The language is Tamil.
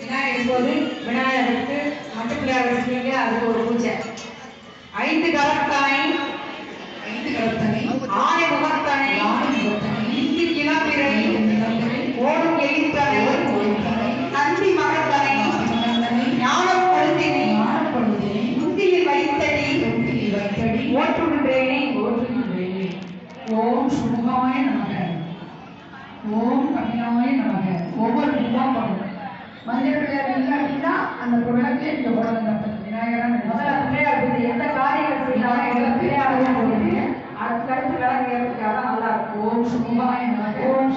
விநாயகர் போது விநாயகருக்கு மட்டுப்பிள்ளையார் வச்சுக்கீங்க அதுக்கு ஒரு பூஜை. ஐந்து கரத்தானை ஐந்து கருத்தனை ஆறு முகத்தானை யானை முகத்தனை இந்தி கிளம்பிரை ஓடும் எலித்தனை நந்தி மகத்தனை மகந்தனை ஞானம் கொழுந்தினை ஞானப்படுதினை முந்தியில் வைத்தடி தொட்டில் வைத்தடி ஓட்டுகின்றேனே. ஓட்டுகின்றேனே ஓம் சுமுகாய நமக. மஞ்சள் பிள்ளையார் இல்லை அப்படின்னா அந்த விளக்கே இந்த உடம்பு விநாயகரான முதல்ல பிள்ளையார் பூஜை எந்த காரியங்கள் செய்தாலும் பிள்ளையார் பூஜை அதுக்கு அடுத்து விளக்கு ஏற்பட்டாதான் நல்லா இருக்கும். நமக. ஓம்